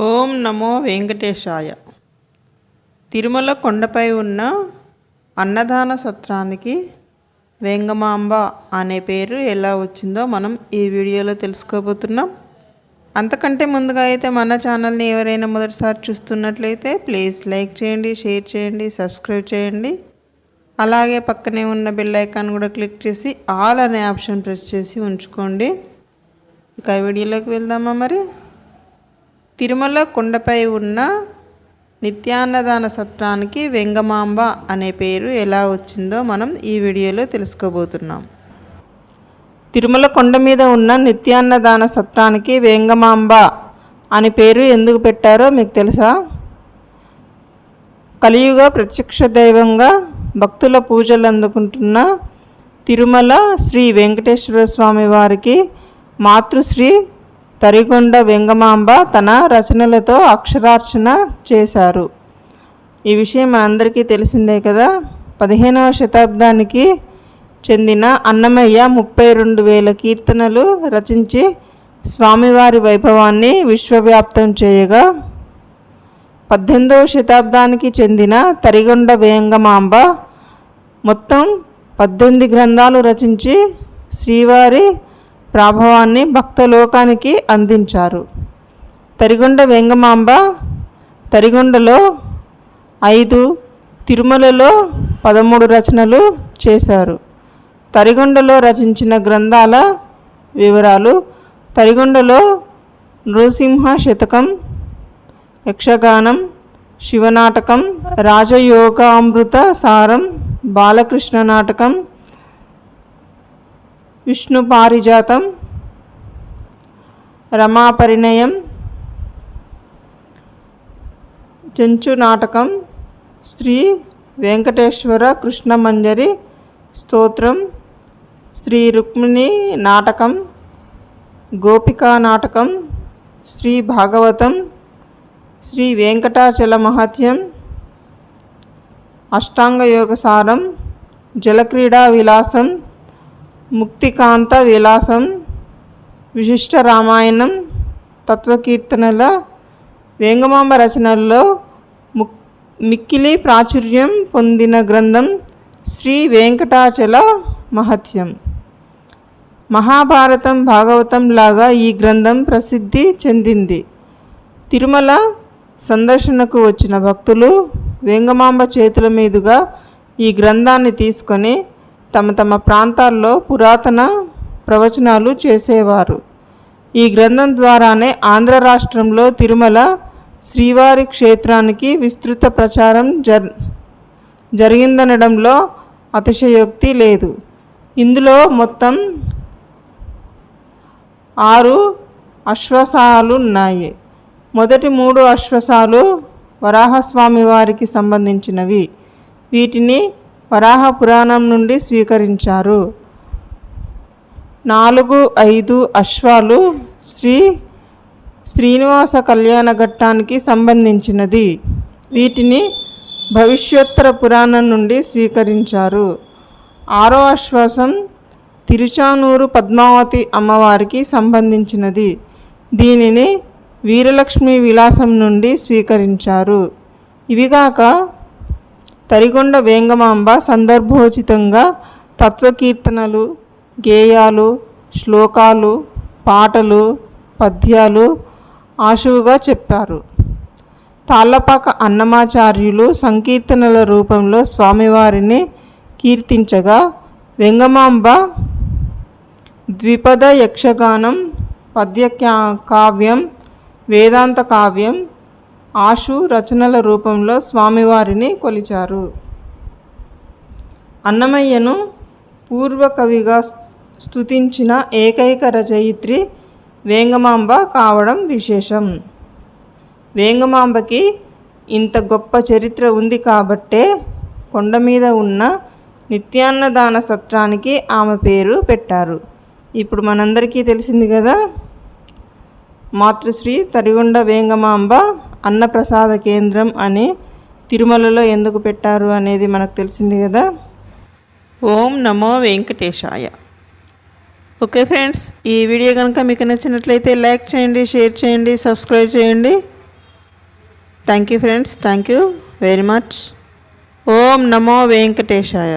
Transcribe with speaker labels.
Speaker 1: ఓం నమో వెంకటేశాయ. తిరుమల కొండపై ఉన్న అన్నదాన సత్రానికి వెంగమాంబ అనే పేరు ఎలా వచ్చిందో మనం ఈ వీడియోలో తెలుసుకోబోతున్నాం. అంతకంటే ముందుగా అయితే మన ఛానల్ని ఎవరైనా మొదటిసారి చూస్తున్నట్లయితే ప్లీజ్ లైక్ చేయండి షేర్ చేయండి సబ్స్క్రైబ్ చేయండి. అలాగే పక్కనే ఉన్న బెల్ ఐకాన్ కూడా క్లిక్ చేసి ఆల్ అనే ఆప్షన్ ప్రెస్ చేసి ఉంచుకోండి. ఇక వీడియోలోకి వెళ్దామా మరి? తిరుమల కొండపై ఉన్న నిత్యాన్నదాన సత్రానికి వెంగమాంబ అనే పేరు ఎలా వచ్చిందో మనం ఈ వీడియోలో తెలుసుకోబోతున్నాం. తిరుమల కొండ మీద ఉన్న నిత్యాన్నదాన సత్రానికి వేంగమాంబ అని పేరు ఎందుకు పెట్టారో మీకు తెలుసా? కలియుగ ప్రత్యక్ష దైవంగా భక్తుల పూజలు అందుకుంటున్న తిరుమల శ్రీ వెంకటేశ్వర స్వామి వారికి మాతృశ్రీ తరిగొండ వెంగమాంబ తన రచనలతో అక్షరార్చన చేశారు. ఈ విషయం మనందరికీ తెలిసిందే కదా. పదిహేనవ శతాబ్దానికి చెందిన అన్నమయ్య ముప్పై రెండు వేల కీర్తనలు రచించి స్వామివారి వైభవాన్ని విశ్వవ్యాప్తం చేయగా పద్దెనిమిదవ శతాబ్దానికి చెందిన తరిగొండ వేంగమాంబ మొత్తం పద్దెనిమిది గ్రంథాలు రచించి శ్రీవారి ప్రాభవాన్ని భక్తలోకానికి అందించారు. తరిగొండ వెంగమాంబ తరిగొండలో ఐదు తిరుమలలో పదమూడు రచనలు చేశారు. తరిగొండలో రచించిన గ్రంథాల వివరాలు తరిగొండలో నృసింహ శతకం యక్షగానం శివనాటకం రాజయోగామృత సారం బాలకృష్ణ నాటకం విష్ణు పారిజాతం రమాపరిణయం చెంచు నాటకం శ్రీ వెంకటేశ్వర కృష్ణమంజరి స్తోత్రం శ్రీ రుక్మిణి నాటకం గోపికా నాటకం శ్రీ భాగవతం శ్రీ వెంకటాచల మహత్యం అష్టాంగ యోగ సారం జలక్రీడా విలాసం ముక్తికాంత విలాసం విశిష్ట రామాయణం తత్వకీర్తనల వేంగమాంబ రచనల్లో ముక్ మిక్కిలి ప్రాచుర్యం పొందిన గ్రంథం శ్రీ వెంకటాచల మహత్యం. మహాభారతం భాగవతం లాగా ఈ గ్రంథం ప్రసిద్ధి చెందింది. తిరుమల సందర్శనకు వచ్చిన భక్తులు వేంగమాంబ చేతుల మీదుగా ఈ గ్రంథాన్ని తీసుకొని తమ తమ ప్రాంతాల్లో పురాతన ప్రవచనాలు చేసేవారు. ఈ గ్రంథం ద్వారానే ఆంధ్ర రాష్ట్రంలో తిరుమల శ్రీవారి క్షేత్రానికి విస్తృత ప్రచారం జర్ జరిగిందనడంలో అతిశయోక్తి లేదు. ఇందులో మొత్తం ఆరు అశ్వసాలు ఉన్నాయి. మొదటి మూడు అశ్వసాలు వరాహస్వామి వారికి సంబంధించినవి. వీటిని వరాహ పురాణం నుండి స్వీకరించారు. నాలుగు ఐదు అశ్వాలు శ్రీ శ్రీనివాస కళ్యాణ ఘట్టానికి సంబంధించినది. వీటిని భవిష్యోత్తర పురాణం నుండి స్వీకరించారు. ఆరో అశ్వాసం తిరుచానూరు పద్మావతి అమ్మవారికి సంబంధించినది. దీనిని వీరలక్ష్మి విలాసం నుండి స్వీకరించారు. ఇవిగాక తరిగొండ వేంగమాంబ సందర్భోచితంగా తత్వకీర్తనలు గేయాలు శ్లోకాలు పాటలు పద్యాలు ఆశువుగా చెప్పారు. తాళ్ళపాక అన్నమాచార్యులు సంకీర్తనల రూపంలో స్వామివారిని కీర్తించగా వెంగమాంబ ద్విపద యక్షగానం పద్య కావ్యం వేదాంత కావ్యం ఆశు రచనల రూపంలో స్వామివారిని కొలిచారు. అన్నమయ్యను పూర్వకవిగా స్తుతించిన ఏకైక రచయిత్రి వేంగమాంబ కావడం విశేషం. వేంగమాంబకి ఇంత గొప్ప చరిత్ర ఉంది కాబట్టే కొండ మీద ఉన్న నిత్యాన్నదాన సత్రానికి ఆమె పేరు పెట్టారు. ఇప్పుడు మనందరికీ తెలిసింది కదా? మాతృశ్రీ తరిగొండ వేంగమాంబ అన్నప్రసాద కేంద్రం అని తిరుమలలో ఎందుకు పెట్టారు అనేది మనకు తెలిసింది కదా. ఓం నమో వెంకటేశాయ. ఓకే ఫ్రెండ్స్ ఈ వీడియో కనుక మీకు నచ్చినట్లయితే లైక్ చేయండి షేర్ చేయండి సబ్స్క్రైబ్ చేయండి. Thank you friends thank you very much. ఓం నమో వెంకటేశాయ.